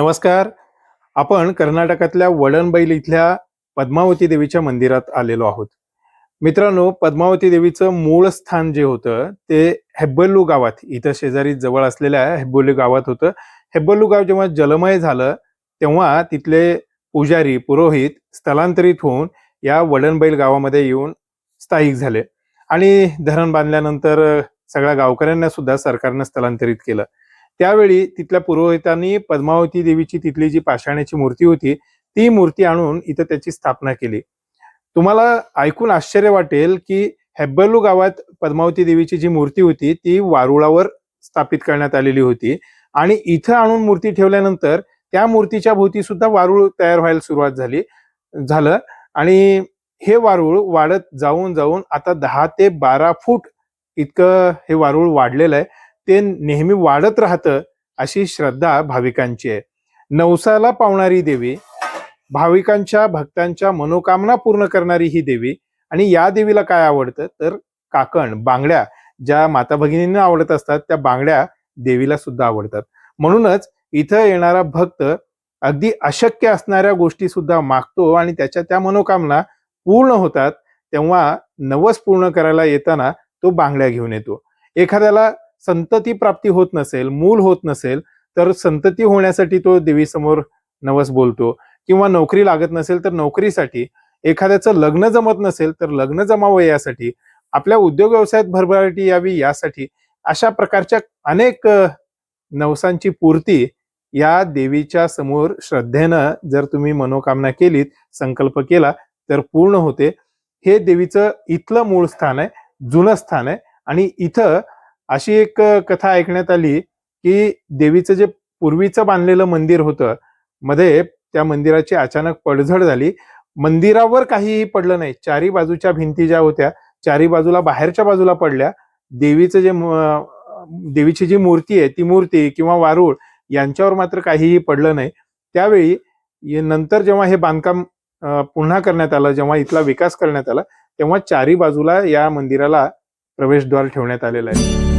नमस्कार. आपण कर्नाटकातल्या वडणबैल इथल्या पद्मावती देवीच्या मंदिरात आलेलो आहोत. मित्रांनो पद्मावती देवीचं मूळ स्थान जे होतं ते हेब्बल्लू गावात इथं शेजारी जवळ असलेल्या हेब्बल्लू गावात होतं. हेब्बल्लू गाव जेव्हा जलमय झालं तेव्हा तिथले पुजारी पुरोहित स्थलांतरित होऊन या वडणबैल गावामध्ये येऊन स्थायिक झाले. आणि धरण बांधल्यानंतर सगळ्या गावकऱ्यांना सुद्धा सरकारनं स्थलांतरित केलं. त्यावेळी तिथल्या पुरोहितांनी पद्मावती देवीची तिथली जी पाषाणाची मूर्ती होती ती मूर्ती आणून इथं त्याची स्थापना केली. तुम्हाला ऐकून आश्चर्य वाटेल की हेब्बलू गावात पद्मावती देवीची जी मूर्ती होती ती वारुळावर स्थापित करण्यात आलेली होती आणि इथं आणून मूर्ती ठेवल्यानंतर त्या मूर्तीच्या भोवती सुद्धा वारुळ तयार व्हायला सुरुवात झाली झालं आणि हे वारुळ वाढत जाऊन जाऊन आता दहा ते बारा फूट इतकं हे वारुळ वाढलेलं आहे. ते नेहमी वाढत राहतं अशी श्रद्धा भाविकांची आहे. नवसाला पावणारी देवी भाविकांच्या भक्तांच्या मनोकामना पूर्ण करणारी ही देवी आणि या देवीला काय आवडतं? तर काकण बांगड्या ज्या माता भगिनींना आवडत असतात त्या बांगड्या देवीला सुद्धा आवडतात. म्हणूनच इथं येणारा भक्त अगदी अशक्य असणाऱ्या गोष्टी सुद्धा मागतो आणि त्याच्या त्या मनोकामना पूर्ण होतात. तेव्हा नवस पूर्ण करायला येताना तो बांगड्या घेऊन येतो. एखाद्याला संतती प्राप्ती होत नसेल मूल होत नसेल तर संतती होण्यासाठी तो देवीसमोर नवस बोलतो. किंवा नोकरी लागत नसेल तर नोकरीसाठी एखाद्याचं लग्न जमत नसेल तर लग्न जमावं यासाठी आपल्या उद्योग व्यवसायात भरभराटी यावी यासाठी अशा प्रकारच्या अनेक नवसांची पूर्ती या देवीच्या समोर श्रद्धेनं जर तुम्ही मनोकामना केलीत संकल्प केला तर पूर्ण होते. हे देवीचं इथलं मूळ स्थान आहे जुनं स्थान आहे. आणि इथं अशी एक कथा ऐकण्यात आली की देवीचं जे पूर्वीचं बांधलेलं मंदिर होतं मध्ये त्या मंदिराची अचानक पडझड झाली. मंदिरावर काहीही पडलं नाही. चारी बाजूच्या भिंती ज्या होत्या चारी बाजूला बाहेरच्या बाजूला पडल्या. देवीचं जे देवीची जी मूर्ती आहे ती मूर्ती किंवा वारुळ यांच्यावर मात्र काहीही पडलं नाही. त्यावेळी नंतर जेव्हा हे बांधकाम पुन्हा करण्यात आलं जेव्हा इथला विकास करण्यात आला तेव्हा चारी बाजूला या मंदिराला प्रवेशद्वार ठेवण्यात आलेलं आहे.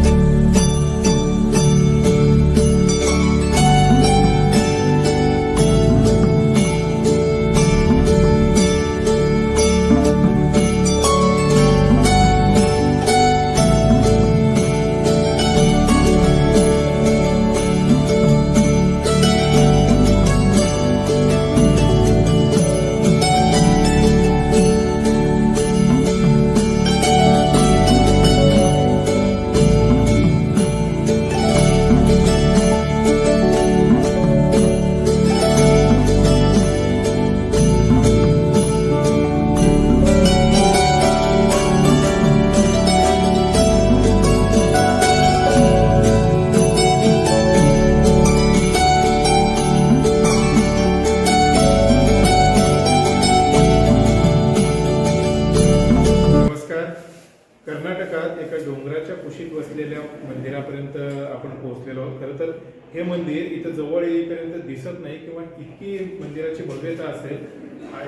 भव्यता असेल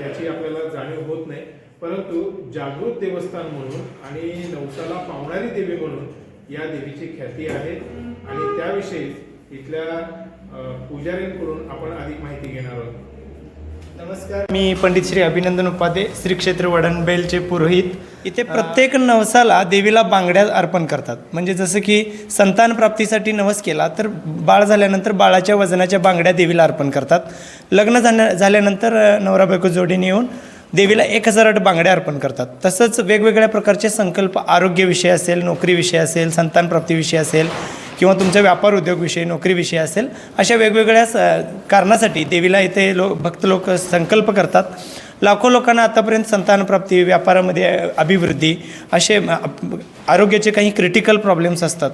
याची आपल्याला जाणीव होत नाही. परंतु जागृत देवस्थान म्हणून आणि नवसाला पावणारी देवी म्हणून या देवीची ख्याती आहे. आणि त्याविषयी इथल्या पुजाऱ्यांकडून आपण अधिक माहिती घेणार आहोत. नमस्कार मी पंडित श्री अभिनंदन उपाध्ये श्री क्षेत्र वडणबेलचे पुरोहित. इथे प्रत्येक नवसाला देवीला बांगड्या अर्पण करतात. म्हणजे जसं की संतान प्राप्तीसाठी नवस केला तर बाळ झाल्यानंतर बाळाच्या वजनाच्या बांगड्या देवीला अर्पण करतात. लग्न झाल्या झाल्यानंतर नवरा बायको जोडीने येऊन देवीला एक हजार आठ बांगड्या अर्पण करतात. तसंच वेगवेगळ्या प्रकारचे संकल्प आरोग्यविषय असेल नोकरीविषय असेल संतान प्राप्तीविषयी असेल किंवा तुमच्या व्यापार उद्योगविषयी नोकरीविषयी असेल अशा वेगवेगळ्या स कारणासाठी देवीला इथे लो भक्त लोक संकल्प करतात. लाखो लोकांना आतापर्यंत संतानप्राप्ती व्यापारामध्ये अभिवृद्धी असे आरोग्याचे काही क्रिटिकल प्रॉब्लेम्स असतात.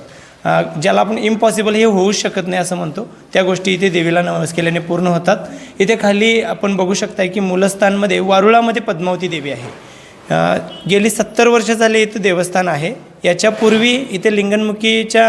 ज्याला आपण इम्पॉसिबल हे होऊच शकत नाही असं म्हणतो. त्या गोष्टी इथे देवीला नवस केल्याने पूर्ण होतात. इथे खाली आपण बघू शकताय की मुलस्थानमध्ये वारुळामध्ये पद्मावती देवी आहे. गेली सत्तर वर्ष झाले इथं देवस्थान आहे. याच्यापूर्वी इथे लिंगनमुखीच्या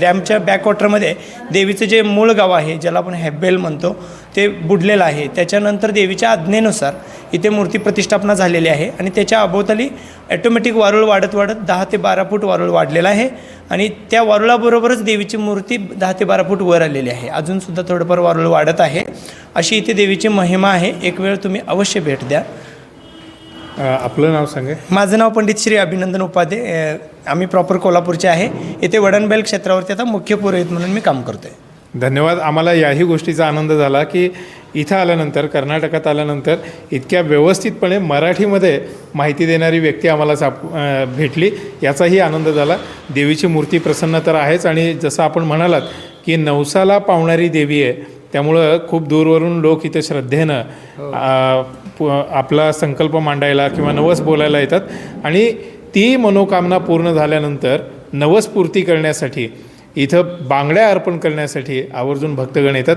डॅमच्या बॅकवॉटरमध्ये देवीचं जे मूळ गाव आहे ज्याला आपण हॅबेल म्हणतो ते बुडलेलं आहे. त्याच्यानंतर देवीच्या आज्ञेनुसार इथे मूर्ती प्रतिष्ठापना झालेली आहे आणि त्याच्या अभोवताली ॲटोमॅटिक वारुळ वाढत वाढत दहा ते बारा फूट वारुळ वाढलेलं आहे आणि त्या वारुळाबरोबरच देवीची मूर्ती दहा ते बारा फूट वर आलेली आहे. अजूनसुद्धा थोडंफार वारुळ वाढत आहे. अशी इथे देवीची महिमा आहे. एक वेळ तुम्ही अवश्य भेट द्या. आपलं नाव सांगा. माझं नाव पंडित श्री अभिनंदन उपाध्ये. आम्ही प्रॉपर कोल्हापूरचे आहे. इथे वडणबेल क्षेत्रावरती आता मुख्य पुरोहित म्हणून मी काम करतो आहे धन्यवाद. आम्हाला याही गोष्टीचा आनंद झाला की इथं आल्यानंतर कर्नाटकात आल्यानंतर इतक्या व्यवस्थितपणे मराठीमध्ये माहिती देणारी व्यक्ती आम्हाला साप भेटली. याचाही आनंद झाला. देवीची मूर्ती प्रसन्न तर आहेच आणि जसं आपण म्हणालात की नवसाला पावणारी देवी आहे. त्यामुळं खूप दूरवरून लोक इथं श्रद्धेनं प- आपला संकल्प मांडायला किंवा नवस बोलायला येतात. आणि ती मनोकामना पूर्ण झाल्यानंतर नवस्फूर्ती करण्यासाठी इथं बांगड्या अर्पण करण्यासाठी आवर्जून भक्तगण येतात.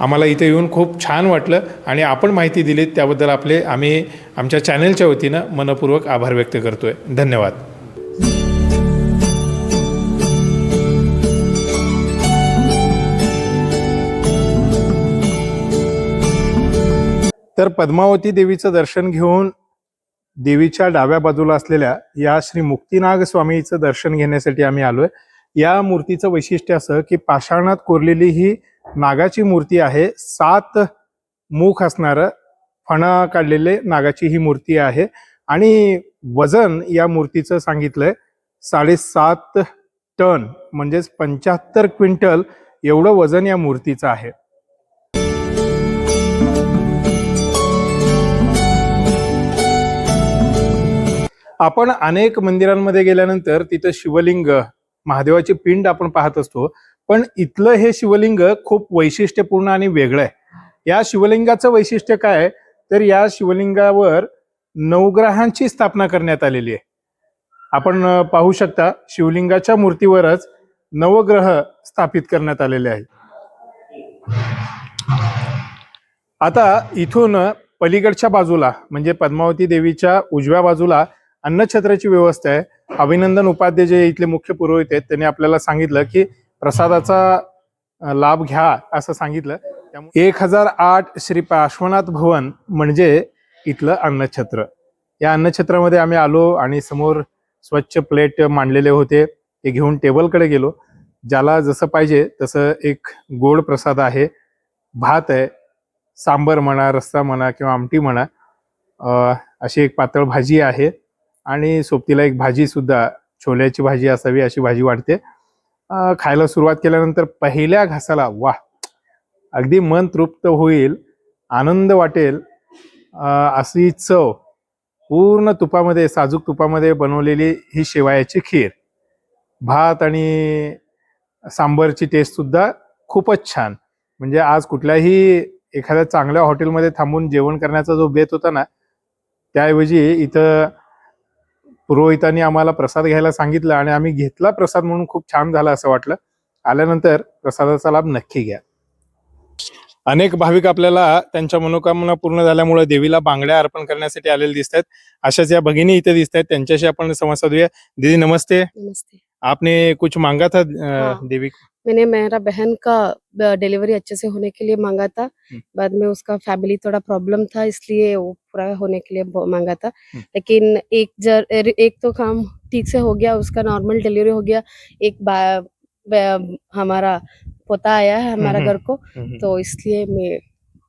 आम्हाला इथे येऊन खूप छान वाटलं आणि आपण माहिती दिलीत त्याबद्दल आपले आम्ही आमच्या चॅनेलच्या वतीनं मनपूर्वक आभार व्यक्त करतो आहे धन्यवाद. तर पद्मावती देवीचं दर्शन घेऊन देवीच्या डाव्या बाजूला असलेल्या या श्री मुक्तीनाग स्वामीचं दर्शन घेण्यासाठी आम्ही आलोय. या मूर्तीचं वैशिष्ट्य असं की पाषाणात कोरलेली ही नागाची मूर्ती आहे. सात मुख असणारं फणा काढलेले नागाची ही मूर्ती आहे. आणि वजन या मूर्तीचं सांगितलंय साडेसात टन म्हणजेच पंच्याहत्तर क्विंटल एवढं वजन या मूर्तीचं आहे. आपण अनेक मंदिरांमध्ये गेल्यानंतर तिथं शिवलिंग महादेवाची पिंड आपण पाहत असतो. पण इथलं हे शिवलिंग खूप वैशिष्ट्यपूर्ण आणि वेगळं आहे. या शिवलिंगाचं वैशिष्ट्य काय आहे? तर या शिवलिंगावर नवग्रहांची स्थापना करण्यात आलेली आहे. आपण पाहू शकता शिवलिंगाच्या मूर्तीवरच नवग्रह स्थापित करण्यात आलेले आहेत. आता इथून पलीकडच्या बाजूला म्हणजे पद्मावती देवीच्या उजव्या बाजूला अन्नछत्राची व्यवस्था आहे. अभिनंदन उपाध्ये जे इथले मुख्य पुरोहित आहेत त्यांनी आपल्याला सांगितलं की प्रसादाचा लाभ घ्या असं सांगितलं. त्यामुळे एक हजार आठ श्री पार्श्वनाथ भवन म्हणजे इथलं अन्नछत्र. या अन्नछत्रामध्ये आम्ही आलो आणि समोर स्वच्छ प्लेट मांडलेले होते. ते घेऊन टेबलकडे गेलो. ज्याला जसं पाहिजे तसं एक गोड प्रसाद आहे. भात आहे सांबर म्हणा रस्सा म्हणा किंवा आमटी म्हणा अशी एक पातळ भाजी आहे. आणि सोबतीला एक भाजी सुद्धा छोल्याची भाजी असावी अशी भाजी वाटते. खायला सुरुवात केल्यानंतर पहिल्या घासाला वा अगदी मन तृप्त होईल आनंद वाटेल अशी चव. पूर्ण तुपामध्ये साजूक तुपामध्ये बनवलेली ही शेवायाची खीर. भात आणि सांबरची टेस्टसुद्धा खूपच छान. म्हणजे आज कुठल्याही एखाद्या चांगल्या हॉटेलमध्ये थांबून जेवण करण्याचा जो बेत होता ना त्याऐवजी इथं पुरोहितांनी आम्हाला प्रसाद घ्यायला सांगितलं आणि आम्ही घेतला प्रसाद म्हणून खूप छान झाला असं वाटलं. आल्यानंतर प्रसादाचा लाभ नक्की घ्या. अनेक भाविक आपल्याला त्यांच्या मनोकामना पूर्ण झाल्यामुळे देवीला बांगड्या अर्पण करण्यासाठी आलेले दिसत आहेत अशाच या भगिनी इथे दिसत आहेत त्यांच्याशी आपण संवाद साधूया. दीदी नमस्ते. नमस्ते. आपने कुछ मांगा था। देवी मैंने मेरा बहन का डिलीवरी अच्छे से होने के लिए मांगा था हम्म। बाद में उसका फैमिली थोड़ा प्रॉब्लम था इसलिए वो पूरा होने के लिए मांगा था हम्म। लेकिन एक जर एक तो काम ठीक से हो गया उसका नॉर्मल डिलीवरी हो गया एक बा, बा, हमारा पोता आया है हमारा हम्म। घर को तो इसलिए मैं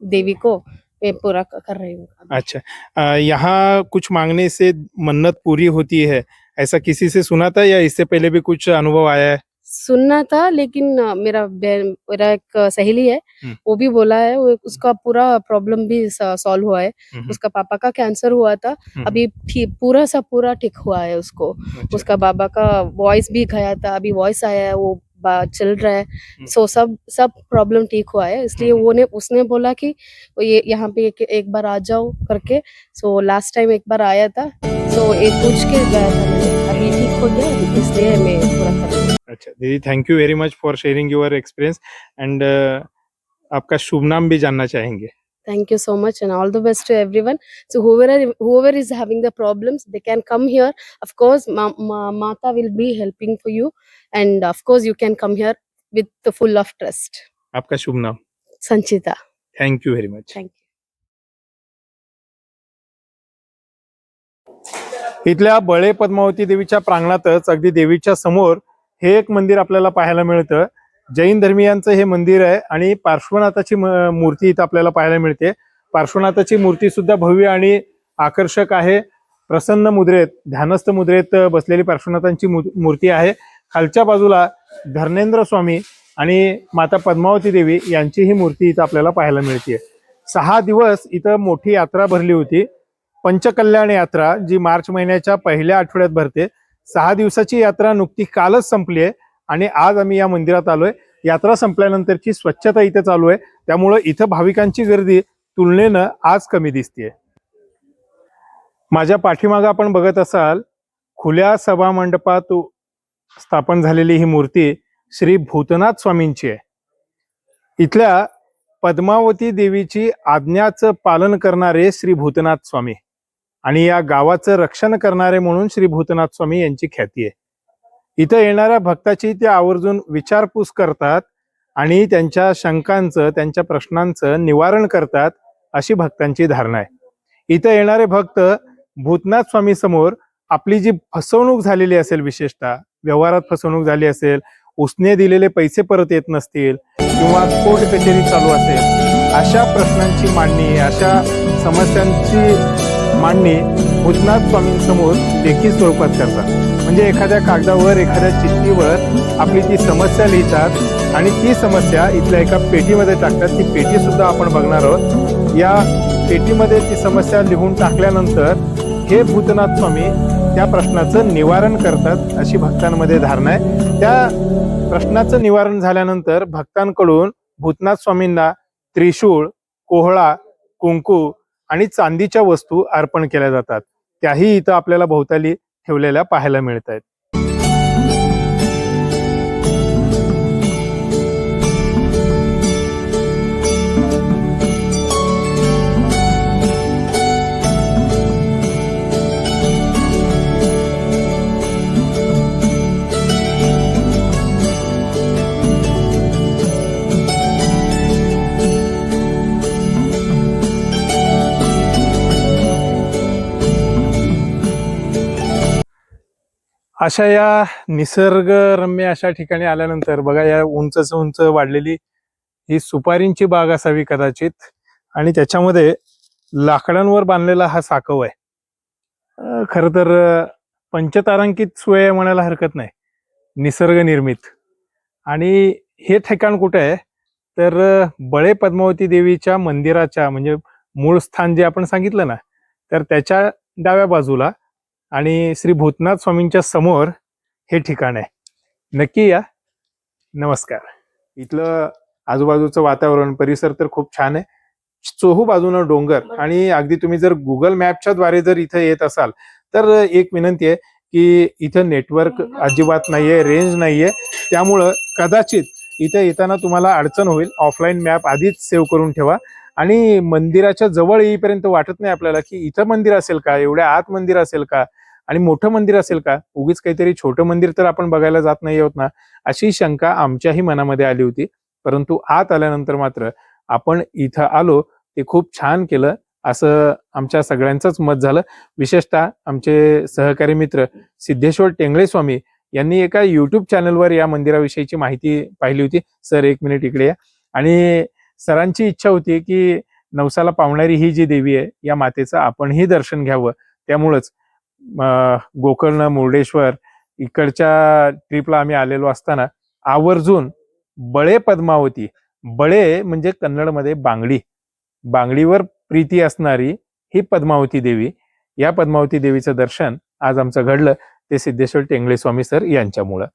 देवी को मैं पूरा कर रही हूँ अच्छा यहाँ कुछ मांगने से मन्नत पूरी होती है ऐसा किसी से सुना था या इससे पहले भी कुछ अनुभव आया है सुनना था लेकिन मेरा मेरा एक सहेली है। वो भी बोला है वो उसका पूरा प्रॉब्लम भी सॉल्व हुआ है। उसका पापा का कैंसर हुआ था। अभी ठीक पूरा सा पूरा ठीक हुआ है उसको। अच्छा, उसका बाबा का वॉइस भी गया था अभी वॉइस आया है वो चल रहा है। सो so, सब सब प्रॉब्लम ठीक हुआ है इसलिए। वो ने उसने बोला कि वो ये यहाँ पे एक, एक बार आ जाओ करके। सो लास्ट टाइम एक बार आया था सो एक पूछ के गया था मैंने अभी ठीक हो गया? इसलिए मैं पूरा हूँ अच्छा दीदी thank you very much for sharing your experience and uh, आपका शुभ नाम भी जानना चाहेंगे Thank you so much, and all the best to everyone. So whoever whoever is having the problems, they can come here. Of course, Ma- Ma- Mata will be helping for you, and of course, you can come here with the full of trust. आपका शुभ नाम Sanchita, thank you very much thank. इथल्या बळे पद्मावती देवीच्या प्रांगणातच अगदी देवीच्या समोर हे एक मंदिर आपल्याला पाहायला मिळतं. जैन धर्मियांचं हे मंदिर आहे आणि पार्श्वनाथाची म- मूर्ती इथं आपल्याला पाहायला मिळते. पार्श्वनाथाची मूर्ती सुद्धा भव्य आणि आकर्षक आहे. प्रसन्न मुद्रेत ध्यानस्थ मुद्रेत बसलेली पार्श्वनाथांची मूर्ती आहे. खालच्या बाजूला धर्मेंद्र स्वामी आणि माता पद्मावती देवी यांची ही मूर्ती इथं आपल्याला पाहायला मिळते सहा दिवस इथं मोठी यात्रा भरली होती. पंचकल्याण यात्रा जी मार्च महिन्याच्या पहिल्या आठवड्यात भरते. सहा दिवसाची यात्रा नुकती कालच संपली आहे आणि आज आम्ही या मंदिरात आलोय. यात्रा संपल्यानंतरची स्वच्छता इथे चालू आहे. त्यामुळं इथं भाविकांची गर्दी तुलनेनं आज कमी दिसतीये. माझ्या पाठीमागं आपण बघत असाल खुल्या सभा मंडपात स्थापन झालेली ही मूर्ती श्री भूतनाथ स्वामींची आहे. इथल्या पद्मावती देवीची आज्ञाचं पालन करणारे श्री भूतनाथ स्वामी. आणि या गावाचं रक्षण करणारे म्हणून श्री भूतनाथ स्वामी यांची ख्याती आहे. इथं येणाऱ्या भक्ताची ते आवर्जून विचारपूस करतात आणि त्यांच्या शंकांचं त्यांच्या प्रश्नांचं निवारण करतात अशी भक्तांची धारणा आहे. इथं येणारे भक्त भूतनाथ स्वामी समोर आपली जी फसवणूक झालेली असेल विशेषतः व्यवहारात फसवणूक झाली असेल उसने दिलेले पैसे परत येत नसतील किंवा कोर्ट कचेरी चालू असेल अशा प्रश्नांची मांडणी अशा समस्यांची मांडणी भूतनाथ स्वामींसमोर लेखी स्वरूपात करतात. म्हणजे एखाद्या कागदावर एखाद्या चिठ्ठीवर आपली ती समस्या लिहितात आणि ती समस्या इथल्या एका पेटीमध्ये टाकतात. ती पेटी सुद्धा आपण बघणार आहोत. या पेटीमध्ये ती समस्या लिहून टाकल्यानंतर हे भूतनाथ स्वामी त्या प्रश्नाचं निवारण करतात अशी भक्तांमध्ये धारणा आहे. त्या प्रश्नाचं निवारण झाल्यानंतर भक्तांकडून भूतनाथ स्वामींना त्रिशूळ कोहळा कुंकू आणि चांदीच्या वस्तू अर्पण केल्या जातात. त्याही इथं आपल्याला भोवताली ठेवलेल्या पाहायला मिळत आहेत अशा या निसर्गरम्य अशा ठिकाणी आल्यानंतर बघा या उंच उंच वाढलेली ही सुपारींची बाग असावी कदाचित. आणि त्याच्यामध्ये लाकडांवर बांधलेला हा साकव आहे. खर तर पंचतारांकित सोय म्हणायला हरकत नाही. निसर्ग निर्मित आणि हे ठिकाण कुठे आहे? तर बळे पद्मावती देवीच्या मंदिराच्या म्हणजे मूळ स्थान जे आपण सांगितलं ना तर त्याच्या डाव्या बाजूला आणि श्री भूतनाथ स्वामींच्या समोर हे ठिकाण आहे. नक्की या. नमस्कार. इथलं आजूबाजूचं वातावरण परिसर तर खूप छान आहे. चोहू बाजूनं डोंगर आणि अगदी तुम्ही जर गुगल मॅपच्या द्वारे जर इथं येत असाल तर एक विनंती आहे की इथं नेटवर्क अजिबात नाहीये रेंज नाहीये. त्यामुळं कदाचित इथं येताना तुम्हाला अडचण होईल. ऑफलाईन मॅप आधीच सेव्ह करून ठेवा. आणि मंदिराच्या जवळ येईपर्यंत वाटत नाही आपल्याला की इथं मंदिर असेल का? एवढ्या आत मंदिर असेल का? आणि मोठं मंदिर असेल का? उगीच काहीतरी छोटं मंदिर तर आपण बघायला जात नाही आहोत ना? अशी शंका आमच्याही मनामध्ये आली होती. परंतु आत आल्यानंतर मात्र आपण इथं आलो ते खूप छान केलं असं आमच्या सगळ्यांचंच मत झालं. विशेषतः आमचे सहकारी मित्र सिद्धेश्वर टेंगळे स्वामी यांनी एका युट्यूब चॅनलवर या मंदिराविषयीची माहिती पाहिली होती. सर एक मिनिट इकडे या. आणि सरांची इच्छा होती की नवसाला पावणारी ही जी देवी आहे या मातेचं आपणही दर्शन घ्यावं. त्यामुळंच गोकर्ण मुर्डेश्वर इकडच्या ट्रिपला आम्ही आलेलो असताना आवर्जून बळे पद्मावती बळे म्हणजे कन्नडमध्ये बांगडी बांगडीवर प्रीती असणारी ही पद्मावती देवी. या पद्मावती देवीचं दर्शन आज आमचं घडलं ते सिद्धेश्वर टेंगळे स्वामी सर यांच्यामुळं.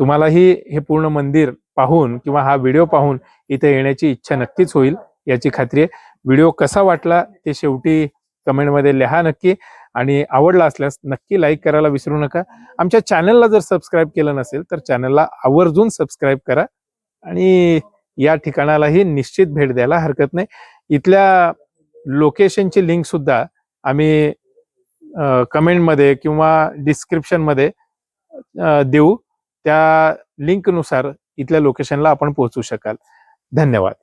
तुम्हालाही हे पूर्ण मंदिर पाहून किंवा हा व्हिडिओ पाहून इथे येण्याची इच्छा नक्कीच होईल याची खात्री आहे. व्हिडिओ कसा वाटला ते शेवटी कमेंटमध्ये लिहा नक्की. आणि आवडला असल्यास नक्की लाईक करायला विसरू नका. आमच्या चॅनलला जर सबस्क्राईब केलं नसेल तर चॅनलला आवर्जून सबस्क्राईब करा आणि या ठिकाणालाही निश्चित भेट द्यायला हरकत नाही. इथल्या लोकेशनची लिंक सुद्धा आम्ही कमेंटमध्ये किंवा डिस्क्रिप्शनमध्ये देऊ. त्या लिंकनुसार इथल्या लोकेशनला आपण पोहोचू शकाल. धन्यवाद.